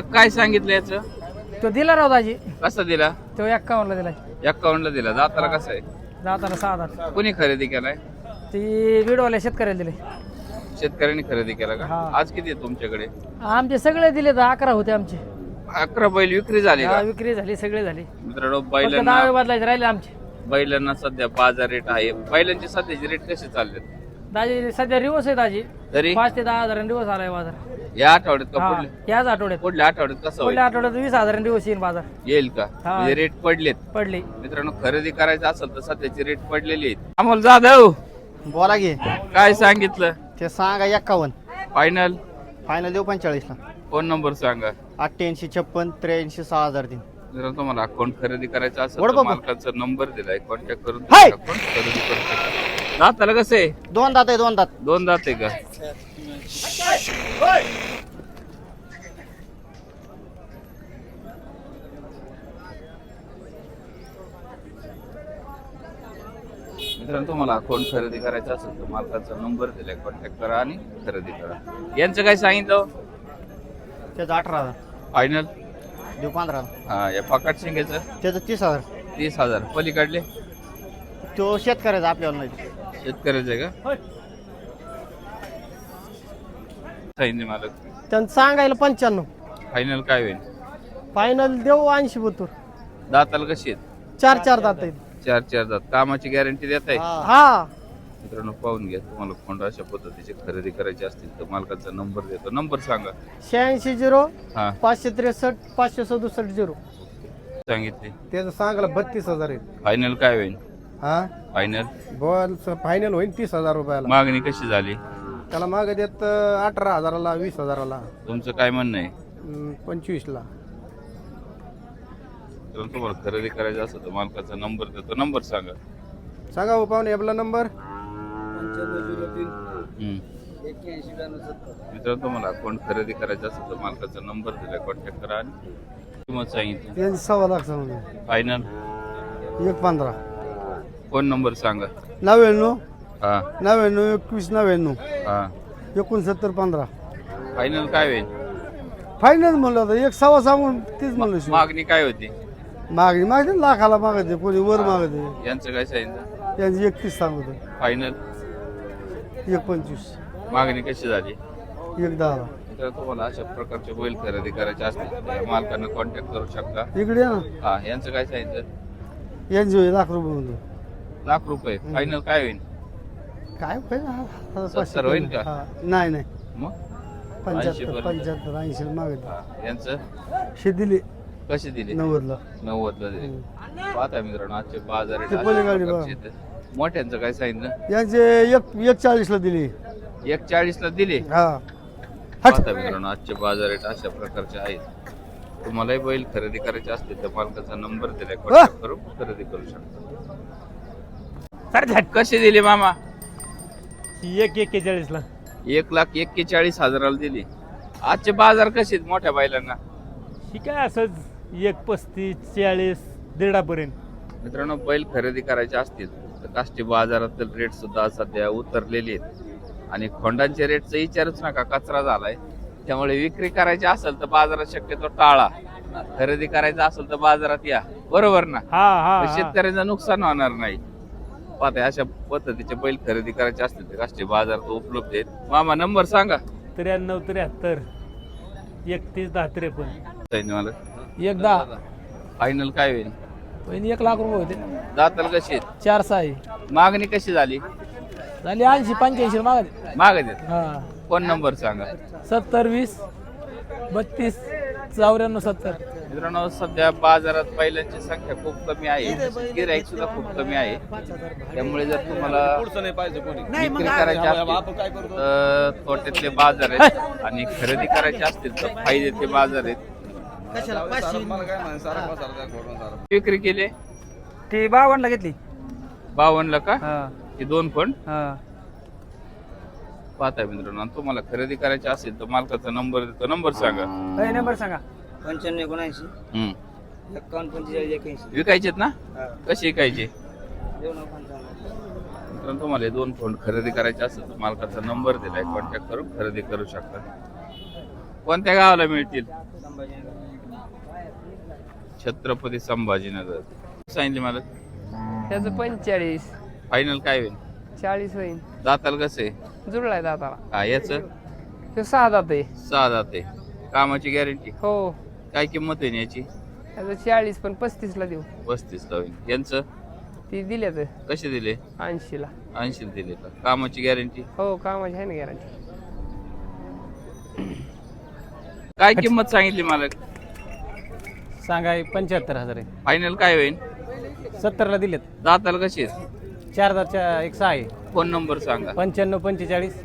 काय सांगितलं याचं? तो दिला राव दाजी. कसं दिला? तो एक्कावन्नला दिला अकाउंटला दिला. जाताना कसं आहे? जाताना सहा हजार कोणी खरेदी केलाय? ती विडवाल्या शेतकऱ्याला दिले शेतकऱ्यांनी खरेदी केला का? हा. आज किती आहे तुमच्याकडे? आमचे सगळे दिले तर अकरा होते आमचे. अकरा बैल विक्री झाली हा, का विक्री झाली सगळे झाली. मित्रांनो फक्त बैलांना दहावे बदलायचे राहिले आमचे. बैलांना सध्या बाजार रेट आहे. बैलांचे सध्याचे रेट कसे चालले? दाजी सध्या रिवर्स आहे दाजी. तरी? पाच ते दहा हजार दिवस आलाय बाजार. या आठवड्यात का हा, पुढल्या? याच आठवड्यात. पुढल्या आठवड्यात कसं होईल? पुढल्या आठवड्यात वीस हजार दिवस येईल बाजार. येईल का? हा. म्हणजे रेट पडलेत. पडली. मित्रांनो खरेदी करायचं असेल तर सध्याचे रेट पडलेले आहेत. अमोल जाधव. बोला घे काय सांगितलं? ते सांगा एक्कावन्न. फायनल फायनल देऊ पंचेचाळीसला. फोन नंबर सांगा? अठ्ठ्याऐंशी छप्पन त्र्याऐंशी सहा हजार तीन. जर तुम्हाला अकाउंट खरेदी करायचं असेल तर. मालकाचा नंबर दिलाय. कॉन्टॅक्ट करून हाय! खरेदी करू शकता. दाताला कसं? आहे दोन दात आहे दोन दात. दोन दात आहे का? मित्रांनो तुम्हाला अकाउंट खरेदी करायचं असेल तर मालकाचा नंबर दिलाय कॉन्टॅक्ट करा आणि खरेदी करा. यांचं काय सांगितलं? त्याचं अठरा हजार. फायनल देऊ पंधरा हा या पाकाट शिंगेचं? त्याचं तीस हजार. तीस हजार. पलीकडले? तो शेतकऱ्याचा आपल्याला नाही. शेतकऱ्याचे का? सांगितले मालक. त्यांचं सांगायला पंच्याण्णव. फायनल काय होईल? फायनल देऊ ऐंशी बत्तूर दाताला कशी आहेत? चार चार दात आहेत. चार चार दात. कामाची गॅरंटी देत आहे हा. हा. मित्रांनो पाहून घ्या. तुम्हाला कोणत्या अशा पद्धतीची खरेदी करायची असतील तर मालकाचा नंबर देतो. नंबर सांगा. शहाऐंशी झिरो हा. पाचशे त्रेसष्ट पाचशे सदुसष्ट झिरो. सांगितले. त्याचं सांगायला बत्तीस हजार आहे फायनल काय होईल? हा? फायनल बॉल फायनल होईल तीस हजार रुपयाला. मागणी कशी झाली? त्याला मागे देत अठरा हजाराला वीस हजाराला. तुमचं काय म्हणणं आहे? पंचवीसला. तर तुम्हाला खरेदी करायचं असेल तर मालकाचा नंबर देतो. नंबर सांगा. सांगा हो पाहुणे आपला नंबर. हम्म. मित्रांनो तुम्हाला अकाउंट खरेदी करायचं असेल तर मालकाचा नंबर दिलाय कॉन्टॅक्ट करा आणि किंमत सांगितली. सव्वा लाख सांगतो फायनल एक पंधरा. फोन नंबर सांगा. नव्याण्णव हा. नव्याण्णव एकवीस नव्याण्णव. हा. एकोणसत्तर पंधरा. फायनल काय होईल? फायनल म्हणलं होतं एक सव्वा सांगून तेच म्हणलं शिव. मागणी काय होती? मागणी मागते लाखाला मागते कोणी वर मागते यांचं काय सांगितलं? त्यांची एकतीस सांगत फायनल एक पंचवीस. मागणी कशी झाली? एक दहाला. तर तुम्हाला अशा प्रकारचे बैल खरेदी करायचे असतील तर मालकांना कॉन्टॅक्ट करू शकता. इकडे ये ना. हा यांचं काय सांगितलं? यांची लाख रुपये म्हणतो लाख रुपये. फायनल काय होईल? काय होईल? हा, हा, सत्तर होईल का? हा, नाही नाही. मग? पंच्याहत्तर पर्यंत. पंच्याहत्तर ऐंशी मागत हा, यांचं? शे दिले. कशी दिली? नव्वदला. नव्वदला दिली. पाहता मित्रांनो आजचे बाजार ते अशा पलीकडे बघा. प्रकारचे आहेत. मोठ्यांचं काय सांगितलं यांचे एक एक चाळीसला दिली. एक चाळीसला दिले? हा. हट पाहता मित्रांनो आजचे बाजार रेट अशा प्रकारचे आहेत. तुम्हालाही बैल खरेदी करायचे असतील तर मालकाचा नंबर दिलाय. कॉन्टॅक्ट करून खरेदी करू शकता. कशी दिली मामा? एक एक्केचाळीस ला एक लाख एक्केचाळीस हजाराला दिली. आजचे बाजार कसे आहेत मोठ्या बैलांना? ही काय असंच एक पस्तीस चाळीस दीडापर्यंत. मित्रांनो बैल खरेदी करायचे असतील तर काष्टी बाजारातील रेट सुद्धा सध्या उतरलेले आहेत. आणि खोंडांचे रेटचं विचारूच नका कचरा झालाय. त्यामुळे विक्री करायची असेल तर बाजारात शक्यतो टाळा. खरेदी करायचं असेल तर बाजारात या. बरोबर ना? हा हा. शेतकऱ्यांचं नुकसान होणार नाही. पाहता अशा पद्धतीचे बैल खरेदी करायचे असतील तर काष्टी बाजारात उपलब्ध आहेत. मामा नंबर सांगा. त्र्याण्णव त्र्याहत्तर एकतीस दहा त्रेपन्न. मला एक दहा. फायनल काय होईल? पहिली एक लाख रुपये होते. दाताल कशी आहेत? चार सहा आहे. मागणी कशी झाली? झाली ऐंशी पंच्याऐंशी मागत मागे देत. हा. फोन नंबर सांगा? सत्तर वीस बत्तीस चौऱ्याण्णव सत्तर. मित्रांनो सध्या बाजारात बैलांची संख्या खूप कमी आहे. गिराईक सुद्धा खूप कमी आहे. त्यामुळे जर तुम्हाला विक्री करायची असतील तर तोट्यातले बाजार आहेत आणि खरेदी करायचे असतील तर फायद्याचे बाजार आहेत. विक्री केले? ती बावनला घेतली. बावनला का? हा. हे दोन फंड हा. पाहताय मित्रांनो तुम्हाला खरेदी करायची असेल तर मालकाचा नंबर देतो नंबर सांगा. नंबर सांगा. पंच्याण्णव एकोणऐंशी. हम्म. एकावन्न पंचेचाळीस एक्याऐंशी विकायचेत ना? कसे विकायचे? देऊ नका पंचावन्न मित्रांनो तुम्हाला हे दोन फोन खरेदी करायचे असेल तर मालकाचा नंबर दिलाय कॉन्टॅक्ट करून खरेदी करू शकता. कोणत्या गावाला मिळतील? छत्रपती संभाजीनगर. सांगितले मला त्याचं पंचेचाळीस. फायनल काय होईल? चाळीस होईल. दाताल कसे जुळलाय दाताला. हा याच? तो सहा दात आहे. सहा दाते कामाची गॅरंटी हो. काय किंमत आहे याची? त्याचं चाळीस पण पस्तीसला देऊ. पस्तीस होईल यांचं? ती दिल्यात. कसे दिले? ऐंशीला. ऐंशी दिले का? कामाची गॅरंटी? हो कामाची आहे ना गॅरंटी. काय किंमत सांगितली मला सांगाय पंच्याहत्तर हजार आहे. फायनल काय होईल सत्तरला दिलेत. दाताल कसे आहेत? चार हजारच्या एक सहा आहे. फोन नंबर सांगा. पंच्याण्णव पंचेचाळीस.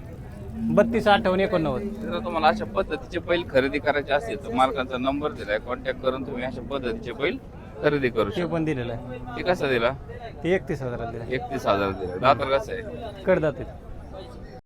बत्तीस अठ्ठावन्न एकोणनव्वद. जर तुम्हाला अशा पद्धतीचे बैल खरेदी करायचे असेल तर मालकांचा नंबर दिलाय. कॉन्टॅक्ट करून तुम्ही अशा पद्धतीचे बैल खरेदी करू ते शकता. पण दिलेलं आहे. ते कसा दिला? ते एकतीस हजारात दिलं. एकतीस हजार दिला. दाताल कसं आहे? कडदात